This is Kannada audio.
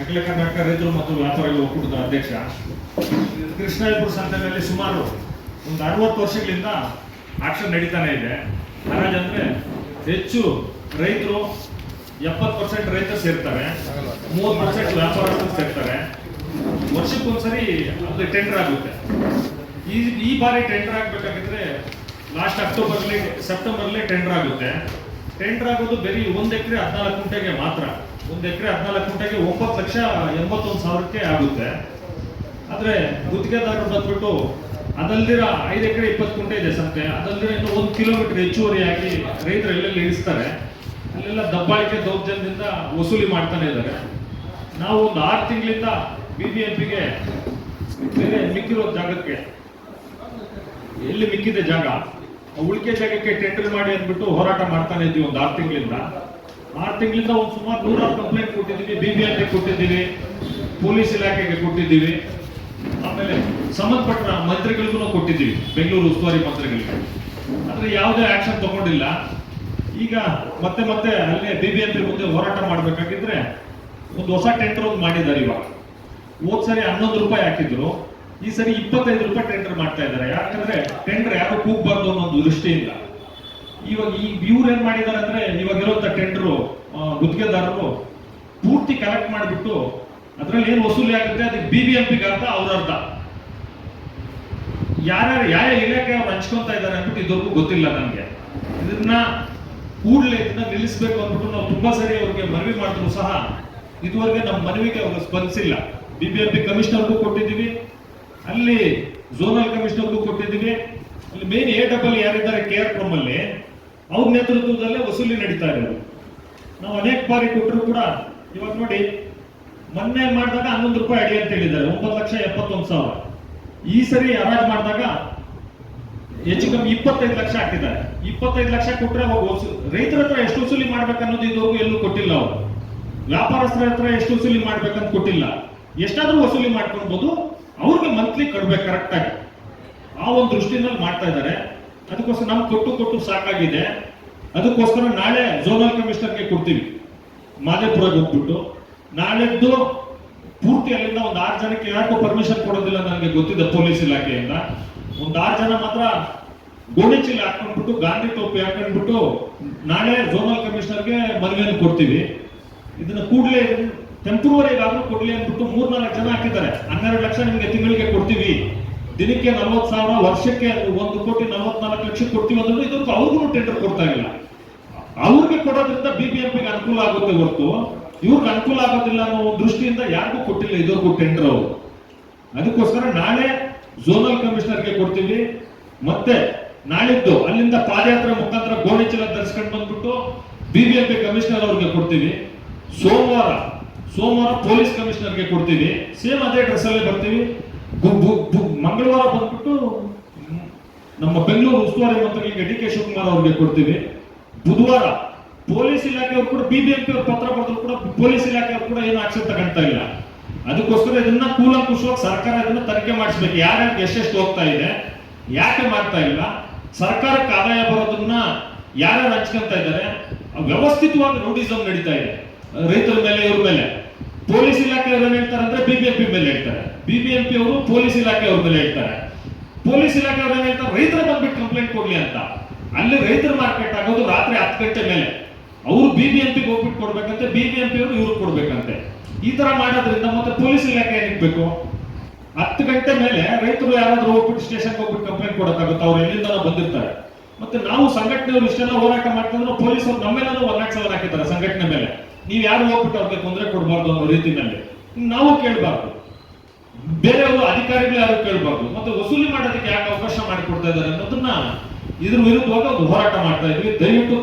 ಅಖಿಲ ಕರ್ನಾಟಕ ರೈತರು ಮತ್ತು ವ್ಯಾಪಾರಿಗಳ ಒಕ್ಕೂಟದ ಅಧ್ಯಕ್ಷ ಕೃಷ್ಣಾಯಪುರ ಸಂತೆಯಲ್ಲಿ ಸುಮಾರು ಒಂದು ಅರವತ್ತು ವರ್ಷಗಳಿಂದ ಆಕ್ಷನ್ ನಡೀತಾನೆ ಇದೆ. ಹರಾಜ್ ಅಂದ್ರೆ ಹೆಚ್ಚು ರೈತರು ಎಪ್ಪತ್ತು ಪರ್ಸೆಂಟ್ ರೈತರು ಸೇರ್ತಾರೆ, ಮೂವತ್ತು ಪರ್ಸೆಂಟ್ ವ್ಯಾಪಾರಸ್ಥರು ಸೇರ್ತಾರೆ. ವರ್ಷಕ್ಕೊಂದ್ಸರಿ ಅದು ಟೆಂಡರ್ ಆಗುತ್ತೆ. ಈ ಈ ಬಾರಿ ಟೆಂಡರ್ ಆಗಬೇಕಾಗಿದ್ರೆ ಲಾಸ್ಟ್ ಅಕ್ಟೋಬರ್ಲಿ ಸೆಪ್ಟೆಂಬರ್ಲಿ ಟೆಂಡರ್ ಆಗುತ್ತೆ. ಟೆಂಡರ್ ಆಗೋದು ಬರೀ ಒಂದು ಎಕರೆ ಹದಿನಾಲ್ಕು ಗುಂಟೆಗೆ ಮಾತ್ರ. ಒಂದ್ ಎಕರೆ ಹದಿನಾಲ್ಕು ಗಂಟೆಗೆ ಒಂಬತ್ತು ಲಕ್ಷ ಎಂಬತ್ತೊಂದು ಸಾವಿರಕ್ಕೆ ಆಗುತ್ತೆ. ಆದ್ರೆ ಗುತ್ತಿಗೆದಾರರು ಬಂದ್ಬಿಟ್ಟು ಅದಲ್ದಿರ ಐದು ಎಕರೆ ಇಪ್ಪತ್ತು ಗಂಟೆ ಇದೆ ಸಂತೆ. ಅದಲ್ದಿರ ಇನ್ನು ಒಂದು ಕಿಲೋಮೀಟರ್ ಹೆಚ್ಚುವರಿಯಾಗಿ ರೈತರು ಎಲ್ಲೆಲ್ಲಿ ಇಳಿಸ್ತಾರೆ, ಅಲ್ಲೆಲ್ಲ ದಬ್ಬಾಳಿಕೆ ದೌರ್ಜನ್ಯದಿಂದ ವಸೂಲಿ ಮಾಡ್ತಾನೆ ಇದ್ದಾರೆ. ನಾವು ಒಂದು ಆರು ತಿಂಗಳಿಂದ ಬಿ ಬಿ ಎಂ ಪಿಗೆ ಬೇರೆ ಮಿಕ್ಕಿರೋ ಜಾಗಕ್ಕೆ, ಎಲ್ಲಿ ಮಿಕ್ಕಿದೆ ಜಾಗ ಉಳಿಕೆ ಜಾಗಕ್ಕೆ ಟೆಂಡರ್ ಮಾಡಿ ಅಂದ್ಬಿಟ್ಟು ಹೋರಾಟ ಮಾಡ್ತಾನೆ ಇದ್ವಿ ಒಂದು ಆರು ತಿಂಗಳಿಂದ. ಆರು ತಿಂಗಳಿಂದ ಒಂದು ಸುಮಾರು ನೂರಾರು ಕಂಪ್ಲೇಂಟ್ ಕೊಟ್ಟಿದ್ದೀವಿ ಬಿ ಬಿ ಆರ್ಗೆ ಕೊಟ್ಟಿದ್ದೀವಿ, ಪೊಲೀಸ್ ಇಲಾಖೆಗೆ ಕೊಟ್ಟಿದ್ದೀವಿ. ಆಮೇಲೆ ಸಂಬಂಧಪಟ್ಟ ಮಂತ್ರಿಗಳಿಗೂ ಕೊಟ್ಟಿದ್ದೀವಿ, ಬೆಂಗಳೂರು ಉಸ್ತುವಾರಿ ಮಂತ್ರಿಗಳಿಗೆ. ಆದರೆ ಯಾವುದೇ ಆಕ್ಷನ್ ತಗೊಂಡಿಲ್ಲ. ಈಗ ಮತ್ತೆ ಮತ್ತೆ ಅಲ್ಲೇ ಬಿ ಬಿ ಎಂ ಮುಂದೆ ಹೋರಾಟ ಮಾಡಬೇಕಾಗಿದ್ರೆ ಒಂದು ಹೊಸ ಟೆಂಡರ್ ಒಂದು ಮಾಡಿದ್ದಾರೆ ಇವಾಗ. ಹೋದ್ ಸರಿ ಹನ್ನೊಂದು ರೂಪಾಯಿ ಹಾಕಿದ್ರು, ಈ ಸರಿ ಇಪ್ಪತ್ತೈದು ರೂಪಾಯಿ ಟೆಂಡರ್ ಮಾಡ್ತಾ ಇದ್ದಾರೆ. ಯಾಕಂದ್ರೆ ಟೆಂಡರ್ ಯಾರು ಕೂಗ್ಬಾರ್ದು ಅನ್ನೋ ಒಂದು ದೃಷ್ಟಿಯಿಂದ. ಇವಾಗ ಈ ಇವ್ರು ಏನ್ ಮಾಡಿದಾರೆ ಅಂದ್ರೆ ಇವಾಗ ಇರೋಂಥ ಟೆಂಡರು ಗುತ್ತಿಗೆದಾರರು ಪೂರ್ತಿ ಕಲೆಕ್ಟ್ ಮಾಡಿಬಿಟ್ಟು ಅದ್ರಲ್ಲಿ ಏನ್ ವಸೂಲಿ ಆಗುತ್ತೆ? ಅದಕ್ಕೆ ಬಿ ಬಿ ಎಂ ಪಿಗೆ ಅರ್ಧ ಅವ್ರ ಅರ್ಧ. ಯಾರ್ಯಾರು ಯಾವ ಇಲಾಖೆ ಅವ್ರು ಹಂಚ್ಕೊಂತ ಇದ್ದಾರೆ ಅಂದ್ಬಿಟ್ಟು ಇದುವರೆಗೂ ಗೊತ್ತಿಲ್ಲ ನನಗೆ. ಇದನ್ನ ಕೂಡಲೇ ಇದನ್ನ ನಿಲ್ಲಿಸಬೇಕು ಅಂದ್ಬಿಟ್ಟು ನಾವು ತುಂಬಾ ಸರಿ ಅವ್ರಿಗೆ ಮನವಿ ಮಾಡಿದ್ರು ಸಹ ಇದುವರೆಗೆ ನಮ್ಮ ಮನವಿಗೆ ಅವರು ಸ್ಪಂದಿಸಿಲ್ಲ. ಬಿ ಬಿ ಎಂ ಪಿ ಕಮಿಷನರ್ಗೂ ಕೊಟ್ಟಿದ್ದೀವಿ. ಅಲ್ಲಿ ಝೋನಲ್ ಕಮಿಷನರ್ಗೂ ಕೊಟ್ಟಿದ್ದೀವಿ. ಅಲ್ಲಿ ಮೇನ್ ಎ ಡಬಲ್ ಯಾರಿದ್ದಾರೆ ಕೆ ಆರ್ ಫ್ರಮ್ ಅಲ್ಲಿ. ಅವ್ರ ನೇತೃತ್ವದಲ್ಲೇ ವಸೂಲಿ ನಡೀತಾ ಇರೋದು. ನಾವು ಅನೇಕ ಬಾರಿ ಕೊಟ್ಟರು ಕೂಡ ಇವಾಗ ನೋಡಿ, ಮೊನ್ನೆ ಮಾಡಿದಾಗ ಹನ್ನೊಂದು ರೂಪಾಯಿ ಅಡಿ ಅಂತ ಹೇಳಿದ್ದಾರೆ, ಒಂಬತ್ತು ಲಕ್ಷ ಎಪ್ಪತ್ತೊಂದು ಸಾವಿರ. ಈ ಸರಿ ಹರಾಜ್ ಮಾಡಿದಾಗ ಹೆಚ್ಚು ಕಮ್ಮಿ ಇಪ್ಪತ್ತೈದು ಲಕ್ಷ ಹಾಕಿದ್ದಾರೆ. ಇಪ್ಪತ್ತೈದು ಲಕ್ಷ ಕೊಟ್ಟರೆ ರೈತರ ಹತ್ರ ಎಷ್ಟು ವಸೂಲಿ ಮಾಡ್ಬೇಕನ್ನೋದು ಇದುವರೆಗೂ ಎಲ್ಲೂ ಕೊಟ್ಟಿಲ್ಲ ಅವರು. ವ್ಯಾಪಾರಸ್ಥರ ಹತ್ರ ಎಷ್ಟು ವಸೂಲಿ ಮಾಡ್ಬೇಕಂತ ಕೊಟ್ಟಿಲ್ಲ. ಎಷ್ಟಾದ್ರೂ ವಸೂಲಿ ಮಾಡ್ಕೊಳ್ಬೋದು, ಅವ್ರಿಗೆ ಮಂತ್ಲಿ ಕೊಡ್ಬೇಕು ಕರೆಕ್ಟಾಗಿ ಆ ಒಂದು ದೃಷ್ಟಿನಲ್ಲಿ ಮಾಡ್ತಾ ಇದ್ದಾರೆ. ಅದಕ್ಕೋಸ್ಕರ ನಮ್ಗೆ ಕೊಟ್ಟು ಕೊಟ್ಟು ಸಾಕಾಗಿದೆ. ಅದಕ್ಕೋಸ್ಕರ ನಾಳೆ ಝೋನಲ್ ಕಮಿಷನರ್ಗೆ ಕೊಡ್ತೀವಿ. ಮಾದೇಪುರ ಹೋಗ್ಬಿಟ್ಟು. ನಾಳೆದ್ದು ಪೂರ್ತಿ ಅಲ್ಲಿಂದ ಒಂದು ಆರು ಜನಕ್ಕೆ ಯಾರಿಗೂ ಪರ್ಮಿಷನ್ ಕೊಡೋದಿಲ್ಲ ನನಗೆ ಗೊತ್ತಿದೆ ಪೊಲೀಸ್ ಇಲಾಖೆಯಿಂದ. ಒಂದು ಆರು ಜನ ಮಾತ್ರ ಗೋಣಿ ಚೀಲ ಹಾಕೊಂಡ್ಬಿಟ್ಟು ಗಾಂಧಿ ಟೋಪಿ ಹಾಕೊಂಡ್ಬಿಟ್ಟು ನಾಳೆ ಝೋನಲ್ ಕಮಿಷನರ್ಗೆ ಮನವಿಯನ್ನು ಕೊಡ್ತೀವಿ. ಇದನ್ನ ಕೂಡಲೇ ಟೆಂಪ್ರವರಿಗಾದ್ರೂ ಕೊಡ್ಲಿ ಅಂದ್ಬಿಟ್ಟು ಮೂರ್ನಾಲ್ಕು ಜನ ಹಾಕಿದ್ದಾರೆ. ಹನ್ನೆರಡು ಲಕ್ಷ ನಿಮಗೆ ತಿಂಗಳಿಗೆ ಕೊಡ್ತೀವಿ. ದಿನಕ್ಕೆ ನಲವತ್ತು ಸಾವಿರ, ವರ್ಷಕ್ಕೆ ಒಂದು ಕೋಟಿ, ನಲವತ್ನಾಲ್ಕು ಲಕ್ಷ ಕೊಡ್ತೀವಿ ಅಂದ್ರೆ ಇದಕ್ಕೂ ಅವ್ರಿಗೂ ಟೆಂಡರ್ ಕೊಡ್ತಾ ಇಲ್ಲ. ಅವ್ರಿಗೆ ಕೊಡೋದ್ರಿಂದ ಬಿ ಬಿ ಗೆ ಅನುಕೂಲ ಆಗುತ್ತೆ ಹೊರತು. ಇವ್ರಿಗೆ ಅನುಕೂಲ ಆಗೋದಿಲ್ಲ ಅನ್ನೋ ದೃಷ್ಟಿಯಿಂದ ಯಾರಿಗೂ ಕೊಟ್ಟಿಲ್ಲ ಇದಕ್ಕೂ ಟೆಂಡರ್ ಅವರು. ಅದಕ್ಕೋಸ್ಕರ ನಾಳೆ ಝೋನಲ್ ಕಮಿಷನರ್ಗೆ ಕೊಡ್ತೀವಿ. ಮತ್ತೆ ನಾಳಿದ್ದು ಅಲ್ಲಿಂದ ಪಾದಯಾತ್ರೆ ಮುಖಾಂತರ ಗೋಣಿಚೀಲ ಧರಿಸ್ಕೊಂಡು ಬಂದ್ಬಿಟ್ಟು ಬಿಬಿಎಂಪಿ ಕಮಿಷನರ್ ಅವ್ರಿಗೆ ಕೊಡ್ತೀವಿ. ಸೋಮವಾರ ಸೋಮವಾರ ಪೊಲೀಸ್ ಕಮಿಷನರ್ಗೆ ಕೊಡ್ತೀವಿ. ಸೇಮ್ ಅದೇ ಡ್ರೆಸ್ ಅಲ್ಲೇ ಬರ್ತೀವಿ. ಮಂಗಳವಾರ ಬಂದ್ಬಿಟ್ಟು ನಮ್ಮ ಬೆಂಗಳೂರು ಉಸ್ತುವಾರಿ ಮಂತ್ರಿಗಳಿಗೆ ಡಿ ಕೆ ಶಿವಕುಮಾರ್ ಅವ್ರಿಗೆ ಕೊಡ್ತೀವಿ. ಬುಧವಾರ ಪೊಲೀಸ್ ಇಲಾಖೆಯವರು ಕೂಡ ಬಿಬಿಎಂಪಿ ಅವ್ರ ಪತ್ರ ಬರೆದ್ರು ಕೂಡ ಪೊಲೀಸ್ ಇಲಾಖೆಯವರು ಕೂಡ ಏನು ಆಕ್ಷನ್ ತಗೊಂತ ಇಲ್ಲ. ಅದಕ್ಕೋಸ್ಕರ ಇದನ್ನ ಕೂಲಂಕುಷವಾಗಿ ಸರ್ಕಾರ ಇದನ್ನ ತನಿಖೆ ಮಾಡಿಸ್ಬೇಕು. ಯಾರ್ಯಾರು ಎಷ್ಟೆಷ್ಟು ಹೋಗ್ತಾ ಇದೆ, ಯಾಕೆ ಮಾಡ್ತಾ ಇಲ್ಲ, ಸರ್ಕಾರಕ್ಕೆ ಆದಾಯ ಬರೋದನ್ನ ಯಾರ್ಯಾರು ಹಂಚ್ಕೊಂತ ಇದ್ದಾರೆ ವ್ಯವಸ್ಥಿತವಾಗಿ ರೂಢಿಸಮ್ ನಡೀತಾ ಇದೆ. ರೈತರ ಮೇಲೆ, ಇವ್ರ ಮೇಲೆ. ಪೊಲೀಸ್ ಇಲಾಖೆಯವರು ಹೇಳ್ತಾರೆ ಅಂದ್ರೆ ಬಿಬಿಎಂಪಿ ಮೇಲೆ ಹೇಳ್ತಾರೆ. ಬಿಬಿಎಂಪಿ ಅವರು ಪೊಲೀಸ್ ಇಲಾಖೆಯವ್ರ ಮೇಲೆ ಹೇಳ್ತಾರೆ. ಪೊಲೀಸ್ ಇಲಾಖೆಯವರು ಏನ್ ಹೇಳ್ತಾರೆ, ರೈತರ ಬಂದ್ಬಿಟ್ಟು ಕಂಪ್ಲೇಂಟ್ ಕೊಡ್ಲಿ ಅಂತ. ಅಲ್ಲಿ ರೈತರ ಮಾರ್ಕೆಟ್ ಆಗೋದು ರಾತ್ರಿ ಹತ್ತು ಗಂಟೆ ಮೇಲೆ. ಅವರು ಬಿಬಿಎಂಪಿಗೆ ಹೋಗ್ಬಿಟ್ಟು ಕೊಡ್ಬೇಕಂತೆ ಬಿಬಿಎಂಪಿ ಅವರು ಇವ್ರಿಗೆ ಕೊಡ್ಬೇಕಂತೆ. ಈ ತರ ಮಾಡೋದ್ರಿಂದ ಮತ್ತೆ ಪೊಲೀಸ್ ಇಲಾಖೆ ಏನಿರ್ಬೇಕು? ಬೇಕು ಹತ್ತು ಗಂಟೆ ಮೇಲೆ ರೈತರು ಯಾರಾದ್ರೂ ಹೋಗ್ಬಿಟ್ಟು ಸ್ಟೇಷನ್ಗೆ ಹೋಗ್ಬಿಟ್ಟು ಕಂಪ್ಲೇಂಟ್ ಕೊಡೋಕ್ಕಾಗುತ್ತೆ? ಅವ್ರು ಎಲ್ಲಿಂದ ಬಂದಿರ್ತಾರೆ. ಮತ್ತೆ ನಾವು ಸಂಘಟನೆಯವರು ಇಷ್ಟೆಲ್ಲ ಹೋರಾಟ ಮಾಡ್ತಿದ್ರು ಪೊಲೀಸರು ನಮ್ಮೆಲ್ಲ ಒನ್ ನಾಟ್ ಸೆವೆನ್ ಹಾಕಿದ್ದಾರೆ ಸಂಘಟನೆ ಮೇಲೆ. ನೀವು ಯಾರು ಹೋಗ್ಬಿಟ್ಟು ಅವ್ರಿಗೆ ಅಂದ್ರೆ ಕೊಡಬಾರ್ದು ಅನ್ನೋ ರೀತಿನಲ್ಲಿ ನಾವು ಕೇಳಬಾರ್ದು. ಬೇರೆಯವರು ಅಧಿಕಾರಿಗಳು ಯಾರು ಕೇಳಬಾರ್ದು. ಮತ್ತೆ ವಸೂಲಿ ಮಾಡೋದಕ್ಕೆ ಯಾಕೆ ಅವಕಾಶ ಮಾಡಿಕೊಡ್ತಾ ಇದ್ದಾರೆ ಅನ್ನೋದನ್ನ ಇದ್ರ ವಿರುದ್ಧವಾಗಿ ಹೋರಾಟ ಮಾಡ್ತಾ ಇದ್ವಿ. ದಯವಿಟ್ಟು